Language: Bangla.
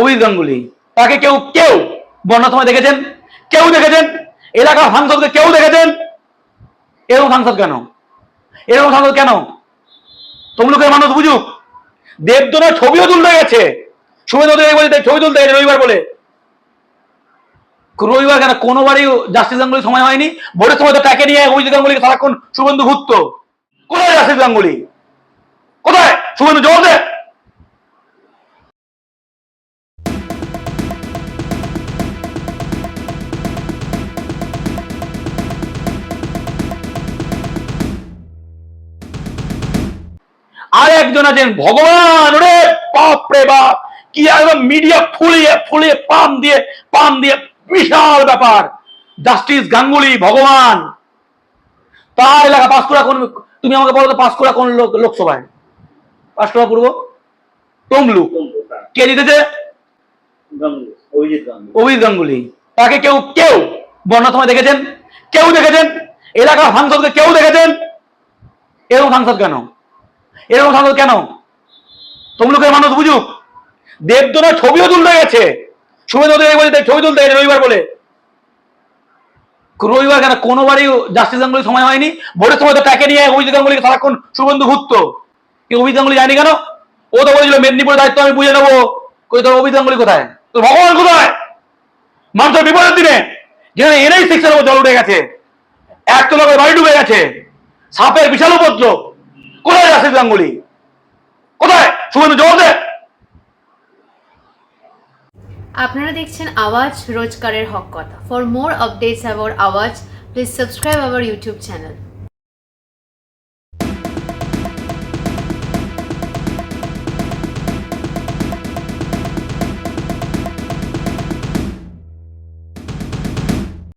অভিজিৎ গাঙ্গুলি তাকে কেউ কেউ বন্যার সময় দেখেছেন? কেউ দেখেছেন? এলাকার সাংসদকে কেউ দেখেছেন? এরকম সাংসদ কেন? এরকম সাংসদ কেন? তমলুকের মানুষ বুঝুক। দেবদনের ছবিও তুলতে গেছে। শুভেন্দু অধিকারী বলে, তাই ছবি তুলতে গেছে রবিবার বলে। রবিবার কেন? কোনোবারই জাস্টিস গাঙ্গুলি সময় হয়নি। ভোটের সময় তো তাকে নিয়ে অভিজিৎ গাঙ্গুলিকে সারাক্ষণ শুভেন্দু ঘুরতো। কোথায় জাস্টিস গাঙ্গুলি? কোথায়? শুভেন্দু জবাব দে আর একজন আছেন ভগবান রে বাপ রে বাপ কি একদম মিডিয়া ফুলিয়ে ফুলিয়ে পাম দিয়ে পাম দিয়ে বিশাল ব্যাপার। জাস্টিস গাঙ্গুলি ভগবান। তার এলাকা পাঁশকুড়া কোন তুমি আমাকে বলো তো পাঁশকুড়া কোন লোক লোকসভায়? পাঁশকুড়া পূর্ব? তমলুক। কে জিতেছে? গাঙ্গুলি অভিজিৎ গাঙ্গুলি। অভিজিৎ গাঙ্গুলি। তাকে কেউ কেউ বন্যার সময় দেখেছেন? কেউ দেখেছেন? এলাকার সাংসদকে কেউ দেখেছেন? এরকম সাংসদ কেন? এরকম সাংসদ কেন? তমলুকের মানুষ বুঝুক। দেবদনের ছবিও তুলতে গেছে। শুভেন্দু অধিকারী বলে তাই ছবি তুলতে গেছে রবিবার বলে। রবিবার কেন? কোনোবারই জাস্টিস গাঙ্গুলি সময় হয়নি। ভোটের সময় তো তাকে নিয়ে অভিজিৎ গাঙ্গুলিকে সারাক্ষণ শুভেন্দু ঘুরতো কি অভিজিৎ গাঙ্গুলি যায়নি কেন? ও তো বলেছিল মেদিনীপুরের দায়িত্ব আমি বুঝে নেব। কই তোর অভিজিৎ গাঙ্গুলি কোথায়? তোর ভগবান কোথায়? মানুষের বিপদের দিনে যেখানে এনআই সিক্সের উপর জল উঠে গেছে, একতলা করে বাড়ি ডুবে গেছে, সাপের বিশাল উপদ্রব। কোথায় আসিফ গাঙ্গুলি কোথায়? শুভেন্দু জবাব দে। আপনারা দেখছেন আওয়াজ রোজকারের হক কথা। ফর মোর আপডেটস অ্যাবাউট আওয়াজ please subscribe our YouTube channel